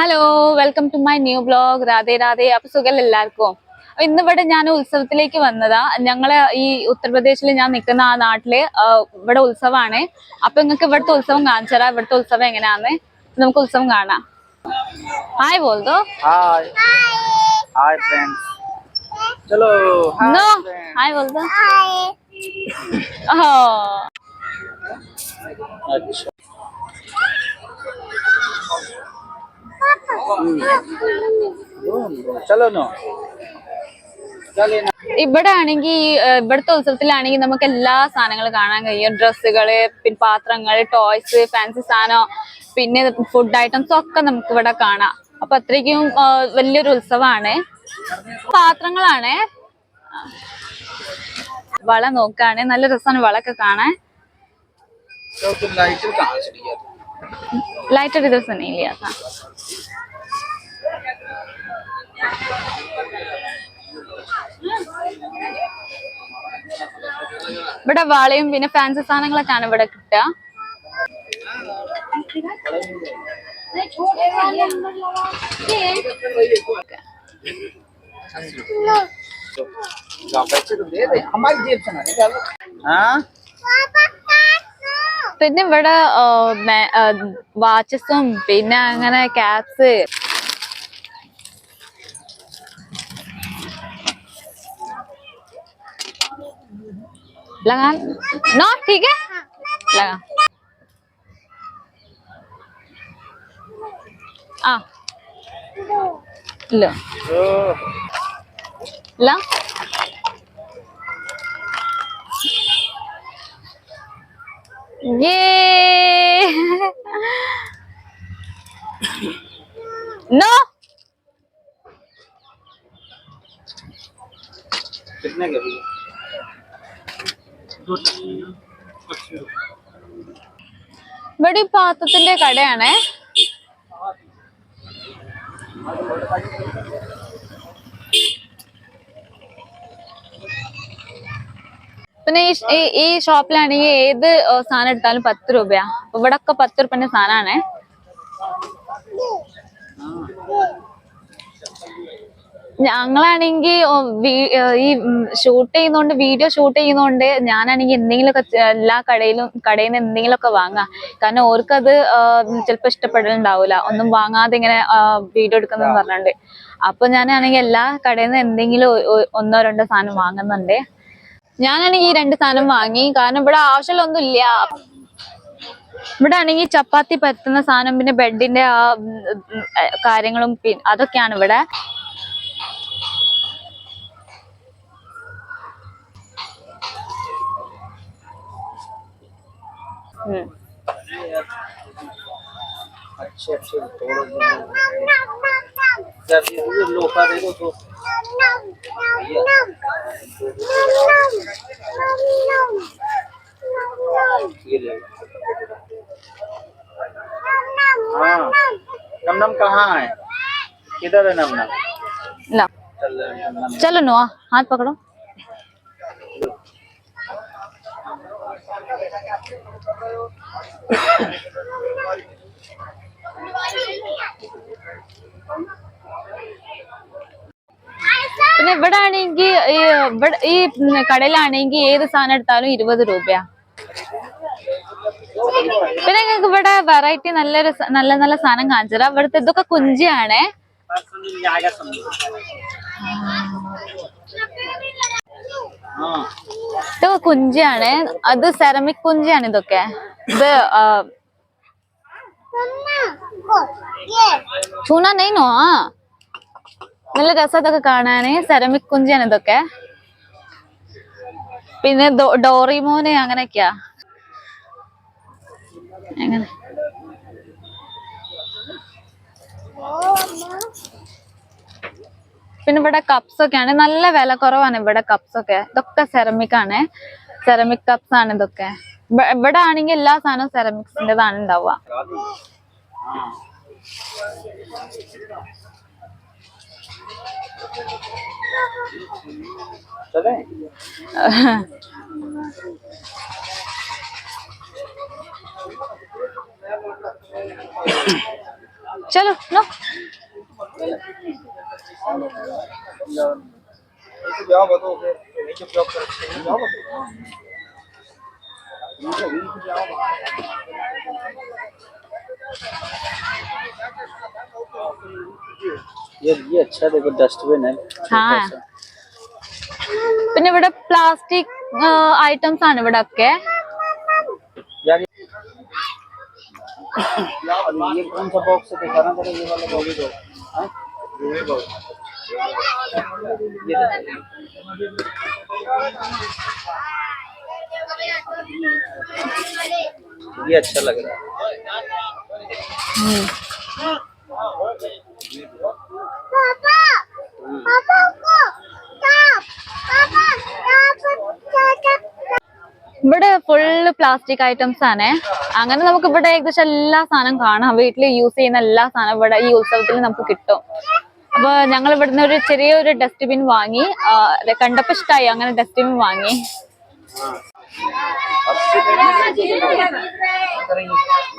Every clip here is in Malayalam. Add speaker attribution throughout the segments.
Speaker 1: Hello welcome to my new blog Radhe Radhe. അപ്പൊ സുഖം എല്ലാവർക്കും? അപ്പൊ ഇന്നിവിടെ ഞാൻ ഉത്സവത്തിലേക്ക് വന്നതാ. ഞങ്ങളെ ഈ ഉത്തർപ്രദേശിൽ ഞാൻ നിൽക്കുന്ന ആ നാട്ടിൽ ഇവിടെ ഉത്സവമാണ് അപ്പൊ നിങ്ങൾക്ക് ഇവിടുത്തെ ഉത്സവം കാണിച്ചു തരാം ഇവിടുത്തെ ഉത്സവം എങ്ങനെയാന്ന്. നമുക്ക് ഉത്സവം കാണാം. ഹായ് ബോൾതോ ഹായ് ഓ ഇവിടെ ആണെങ്കിൽ ഇവിടുത്തെ ഉത്സവത്തിലാണെങ്കിൽ നമുക്ക് എല്ലാ സാധനങ്ങളും കാണാൻ കഴിയും. ഡ്രസ്സുകൾ പിന്നെ പാത്രങ്ങൾ ടോയ്സ് ഫാൻസി സാധനം പിന്നെ ഫുഡ് ഐറ്റംസ് ഒക്കെ നമുക്ക് ഇവിടെ കാണാം. അപ്പൊ അത്രയ്ക്കും വലിയൊരു ഉത്സവമാണ്. പാത്രങ്ങളാണ്. വള നോക്കാണ്. നല്ല രസമാണ് വളൊക്കെ കാണാൻ.
Speaker 2: ലൈറ്റ് ഒരു ദിവസം ഇല്ല से लिया
Speaker 1: ലൈറ്റർ ഇത് സനയില്ല ഇവിടെ വളയും പിന്നെ ഫാൻസി സാധനങ്ങളൊക്കെയാണ് ഇവിടെ കിട്ടുക
Speaker 2: पैसे तो दे दे हमारी जेब से ना निकालो हाँ
Speaker 1: പിന്നെ ഇവിടെ വാച്ചസും പിന്നെ അങ്ങനെ ക്യാപ്സ് लगा नो ठीक है लगा ആ ഇല്ല
Speaker 2: तो
Speaker 1: नो
Speaker 2: कितने के भैया
Speaker 1: ഇവിടെ ഈ പാത്രത്തിന്റെ കടയാണേ പിന്നെ ഈ ഷോപ്പിലാണെങ്കിൽ ഏത് സാധനം എടുത്താലും പത്ത് രൂപയാ. ഇവിടെ ഒക്കെ പത്ത് രൂപന്റെ സാധനമാണേ ഞങ്ങളാണെങ്കിൽ ഈ ഷൂട്ട് ചെയ്യുന്നോണ്ട് വീഡിയോ ഷൂട്ട് ചെയ്യുന്നോണ്ട് ഞാനാണെങ്കിൽ എന്തെങ്കിലുമൊക്കെ എല്ലാ കടയിലും കടയിൽ നിന്ന് എന്തെങ്കിലുമൊക്കെ വാങ്ങാം. കാരണം ഓർക്കത് ചിലപ്പോൾ ഇഷ്ടപ്പെടലുണ്ടാവില്ല ഒന്നും വാങ്ങാതെ ഇങ്ങനെ വീഡിയോ എടുക്കുന്ന പറഞ്ഞിട്ടുണ്ട് അപ്പൊ ഞാനാണെങ്കിൽ എല്ലാ കടയിൽ നിന്ന് എന്തെങ്കിലും ഒന്നോ രണ്ടോ സാധനം വാങ്ങുന്നുണ്ട്. ഞാനാണെങ്കിൽ ഈ രണ്ട് സാധനം വാങ്ങി കാരണം ഇവിടെ ആവശ്യമുള്ളൊന്നും ഇല്ല ഇവിടെ ആണെങ്കിൽ ചപ്പാത്തി പരത്തുന്ന സാധനം പിന്നെ ബെഡിന്റെ ആ ഉം, ഉം, ഏ, കാര്യങ്ങളും പി- അതൊക്കെയാണ് ഇവിടെ ഉം.
Speaker 2: अच्छे अच्छे तोड़ो जब हाँ नम नम कहाँ है किधर है नम नम
Speaker 1: ला
Speaker 2: चलो
Speaker 1: नुआ हाथ पकड़ो പിന്നെ ഇവിടെ ആണെങ്കിൽ ഈ ഇവിടെ ഈ കടയിലാണെങ്കിൽ ഏത് സാധനം എടുത്താലും ഇരുപത് രൂപയാ. പിന്നെ ഞങ്ങൾക്ക് ഇവിടെ വെറൈറ്റി നല്ലൊരു നല്ല നല്ല സാധനം കാണിച്ചു തരാം ഇവിടുത്തെ ഇതൊക്കെ കുഞ്ചിയാണേ. ഇതൊക്കെ കുഞ്ചിയാണ്. അത് സെറമിക് കുഞ്ചിയാണ് ഇതൊക്കെ. ഇത് ചൂണ നെയ്നോ? ആ. നല്ല രസം ഇതൊക്കെ കാണാന്. സെറമിക് കുഞ്ചിയാണ് ഇതൊക്കെ. പിന്നെ ഡോറിമോന് അങ്ങനെയൊക്കെയാ. അങ്ങനെ. പിന്നെ ഇവിടെ കപ്സ് ആണ് നല്ല വില കുറവാണ് ഇവിടെ കപ്സ് ഒക്കെ. ഇതൊക്കെ സെറമിക് ആണ്. സെറമിക് കപ്സ് ആണ് ഇതൊക്കെ. ഇവ- ഇവിടെ ആണെങ്കിൽ എല്ലാ സാധനവും സെറമിക്സിന്റെതാണ് ഉണ്ടാവുക.
Speaker 2: चले?
Speaker 1: चलो लो।
Speaker 2: बताओ ये ये अच्छा देखो डस्टबिन है
Speaker 1: हाँ പിന്നെ ഇവിടെ പ്ലാസ്റ്റിക് ഐറ്റംസ് ആണ് ഇവിടെ ഒക്കെ
Speaker 2: यार ये कौन सा बॉक्स है दिखाना जरा ये वाला बॉक्स दो हाँ ये बॉक्स ये ये अच्छा लग रहा है
Speaker 1: പ്ലാസ്റ്റിക് ഐറ്റംസ് ആണ് അങ്ങനെ നമുക്ക് ഇവിടെ ഏകദേശം എല്ലാ സാധനം കാണാം വീട്ടിൽ യൂസ് ചെയ്യുന്ന എല്ലാ സാധനം ഇവിടെ ഈ ഉത്സവത്തിൽ നമുക്ക് കിട്ടും അപ്പൊ ഞങ്ങൾ ഇവിടുന്ന് ഒരു ചെറിയൊരു ഡസ്റ്റ്ബിൻ വാങ്ങി ആ, ഇത് കണ്ടപ്പോ ഇഷ്ടമായി അങ്ങനെ ഡസ്റ്റ്ബിൻ വാങ്ങി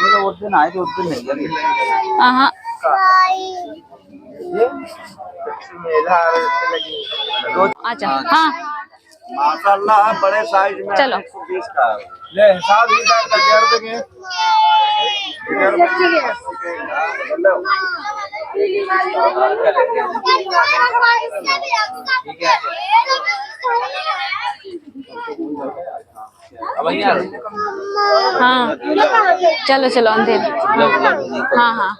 Speaker 2: ये उस दिन आए थे उस दिन नहीं लगे
Speaker 1: ആഹാ
Speaker 2: मेला लगी
Speaker 1: ആച്ചാ ആ
Speaker 2: माशाल्लाह बड़े साइज़ में
Speaker 1: चलो।
Speaker 2: ले हिसाब ही कर के यार देंगे। ठीक है।
Speaker 1: हाँ। चलो चलो अंधेर। हाँ हाँ।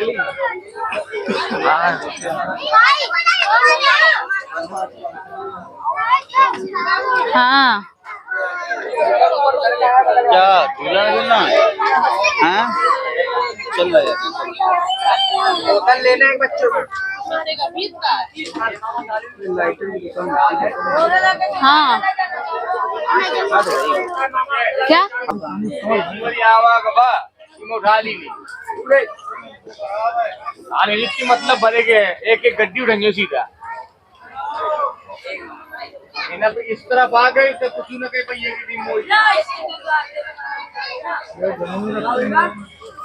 Speaker 2: ली हाँ।
Speaker 1: हाँ
Speaker 2: क्या झूला झूलना हाँ? चल रहा है। बोतल लेना है बच्चों को।
Speaker 1: हाँ। क्या?
Speaker 3: उठा ली आणि मतलब भरे के एक एक गड्डी उठेंगे सीधा इस तरफ़ आ गई तो कुछ न कहीं की टीम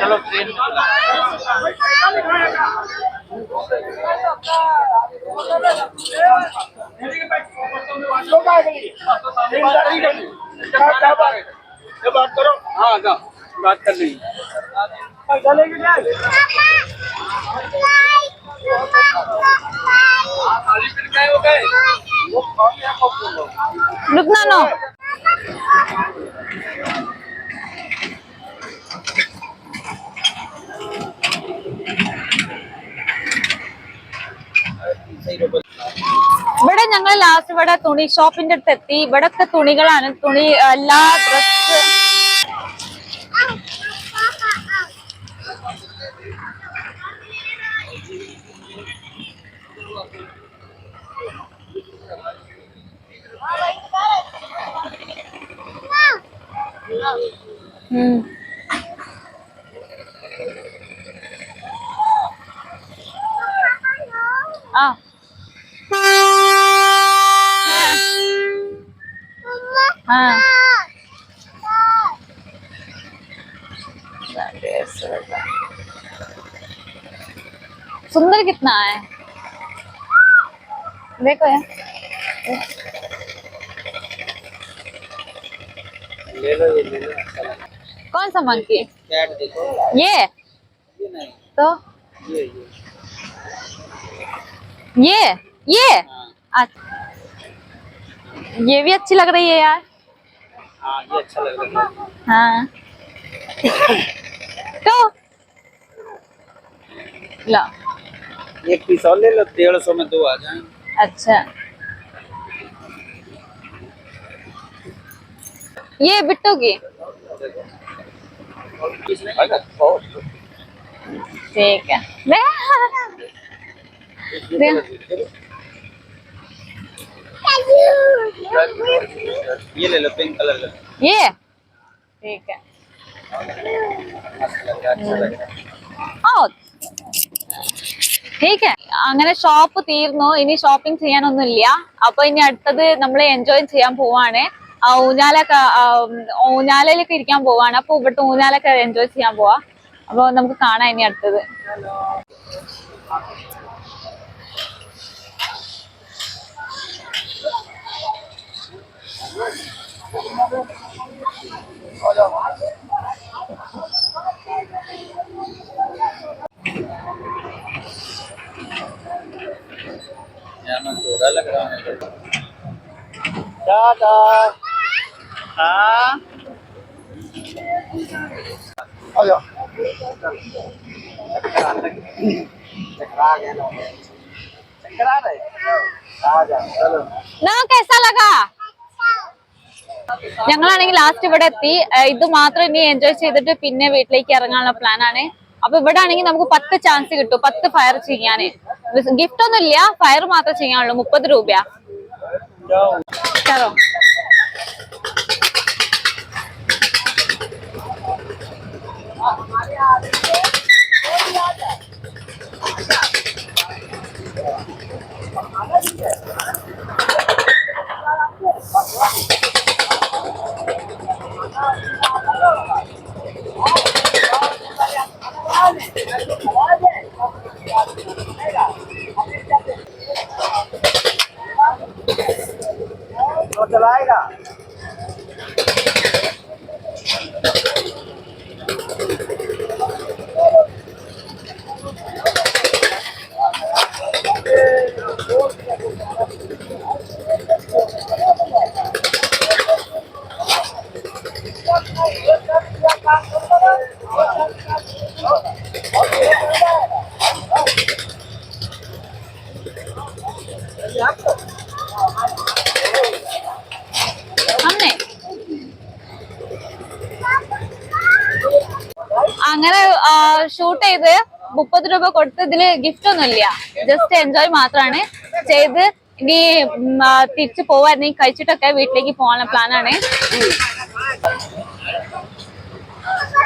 Speaker 1: चलो
Speaker 3: ट्रेन बात करो। हाँ जाओ। बात कर ली
Speaker 1: रुकना नो। ഇവിടെ ഞങ്ങൾ ലാസ്റ്റ് ഇവിടെ തുണി ഷോപ്പിന്റെ അടുത്ത് എത്തി ഇവിടത്തെ തുണികളാണ്. തുണി എല്ലാ ഡ്രസ് देखो यार।
Speaker 2: ले लो ये ले लो।
Speaker 1: कौन सा मंकी
Speaker 2: कैट देखो।
Speaker 1: ये?
Speaker 2: ये नहीं।
Speaker 1: तो?
Speaker 2: ये ये।
Speaker 1: ये? ये? अच्छा। ये भी अच्छी लग रही है यार।
Speaker 2: हाँ ये अच्छा लग रहा है।
Speaker 1: हाँ। तो? ला।
Speaker 2: एक पीस और ले लो डेढ़ सौ में दो आ जाए
Speaker 1: अच्छा। ये बिट्टू की। ठीक है।
Speaker 2: ये ले लो पिंक कलर
Speaker 1: ये। ठीक है। ठीक है। അങ്ങനെ ഷോപ്പ് തീർന്നു. ഇനി ഷോപ്പിംഗ് ചെയ്യാനൊന്നുമില്ല. അപ്പൊ ഇനി അടുത്തത് നമ്മൾ എൻജോയ് ചെയ്യാൻ പോവാണ്. ഊഞ്ഞാലൊക്കെ ഊഞ്ഞാലയിലൊക്കെ ഇരിക്കാൻ പോവാണ്. അപ്പൊ ഇവിടുത്തെ ഊഞ്ഞാലൊക്കെ എൻജോയ് ചെയ്യാൻ പോവാ. അപ്പൊ നമുക്ക് കാണാം ഇനി അടുത്തത്.
Speaker 2: यहाँ
Speaker 1: നിങ്ങൾക്ക് എസാ ലഗാ ഞങ്ങളാണെങ്കിൽ ലാസ്റ്റ് ഇവിടെ എത്തി. ഇത് മാത്രം ഇനി എൻജോയ് ചെയ്തിട്ട് പിന്നെ വീട്ടിലേക്ക് ഇറങ്ങാനുള്ള പ്ലാൻ ആണ്. അപ്പൊ ഇവിടെ ആണെങ്കിൽ നമുക്ക് പത്ത് ചാൻസ് കിട്ടും. പത്ത് ഫയർ ചെയ്യാന്. ഗിഫ്റ്റ് ഒന്നും ഇല്ല. ഫയർ മാത്രം ചെയ്യാനുള്ളൂ. മുപ്പത് രൂപയാ ചലോ
Speaker 2: तो
Speaker 1: അങ്ങനെ ഷൂട്ട് ചെയ്ത് മുപ്പത് രൂപ കൊടുത്ത് ഇതിൽ ഗിഫ്റ്റ് ഒന്നും ഇല്ല ജസ്റ്റ് എൻജോയ് മാത്രമാണ് ചെയ്ത് ഇനി തിരിച്ചു പോവായിരുന്നെങ്കിൽ കഴിച്ചിട്ടൊക്കെ വീട്ടിലേക്ക് പോകാനുള്ള പ്ലാനാണ്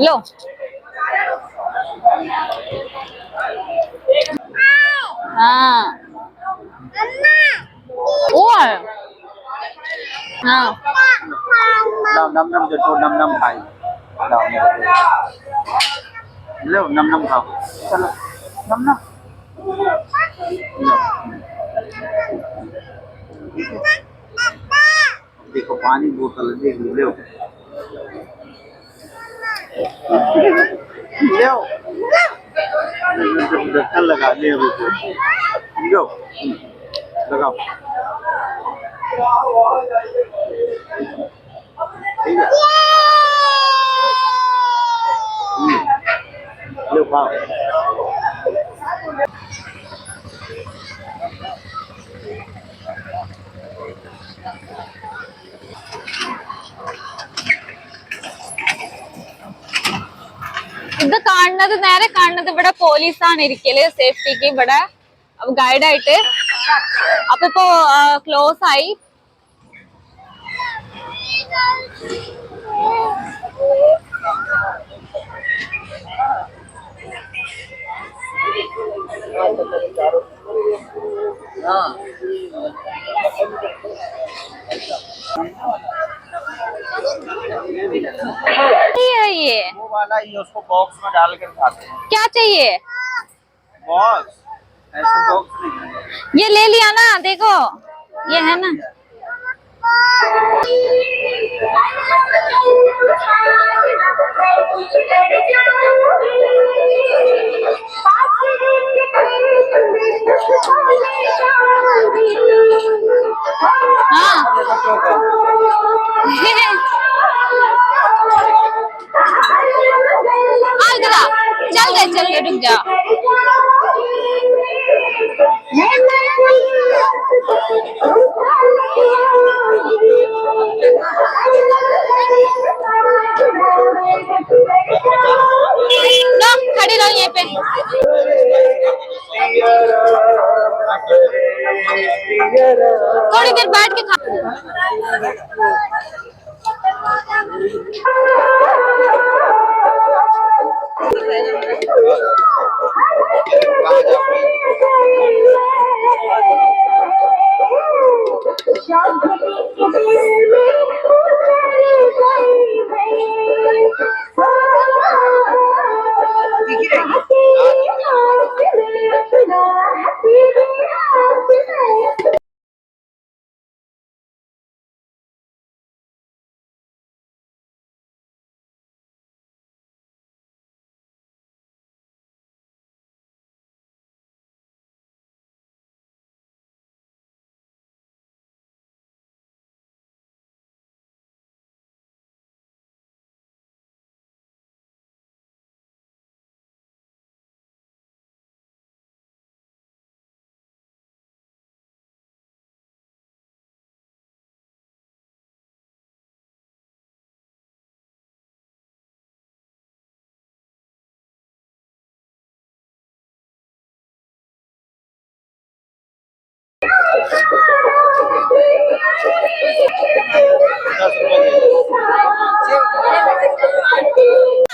Speaker 2: लो
Speaker 1: हाँ ओ हाँ
Speaker 2: लाओ नम नम जो तो नम नम खाई लाओ मेरे को लो नम नम खाओ चलो नम नम लो देखो पानी बोतल देख लो लो ढक्कन लगा दे अभी तो लो लगाओ ठीक है हम्म। लो
Speaker 1: നേരെ കാണുന്നത് ഇവിടെ പോലീസാണ് ഇരിക്കൽ. സേഫ്റ്റിക്ക് ഇവിടെ ഗൈഡായിട്ട് അപ്പൊ ഇപ്പോ ക്ലോസ് ആയി. ये
Speaker 2: वाला ये उसको बॉक्स में डाल कर खाते हैं।
Speaker 1: क्या चाहिए?
Speaker 2: बॉक्स ऐसे बॉक्स नहीं
Speaker 1: ये ले लिया ना देखो। ये है ना। चल दे चल के रुक जा लो खड़ी रहो यहीं पे थोड़ी देर बैठ के खा সব থেকে That's what it is.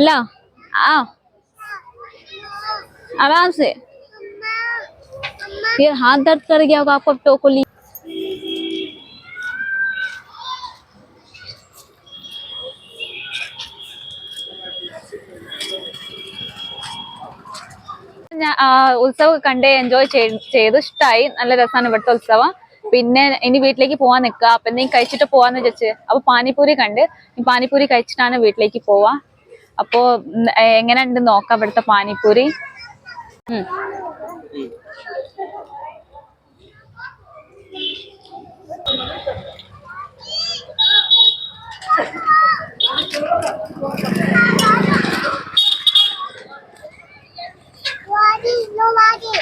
Speaker 1: लो आओ आराम से ये हाथ दर्द कर गया होगा आपको टोकोली ഞാൻ ആ, ഉത്സവം കണ്ട് എൻജോയ് ചെയ്തു ഇഷ്ടമായി നല്ല രസമാണ് ഇവിടുത്തെ ഉത്സവം പിന്നെ ഇനി വീട്ടിലേക്ക് പോവാൻ നിൽക്കുക അപ്പൊ എന്തെങ്കിലും കഴിച്ചിട്ട് പോവാന്ന് വിചാരിച്ച് അപ്പൊ പാനിപ്പൂരി കണ്ട് ഈ പാനിപ്പൂരി കഴിച്ചിട്ടാണ് വീട്ടിലേക്ക് പോവാ അപ്പോ എങ്ങനെ ഉണ്ട് നോക്കാം ഇവിടുത്തെ പാനിപ്പൂരി Nobody!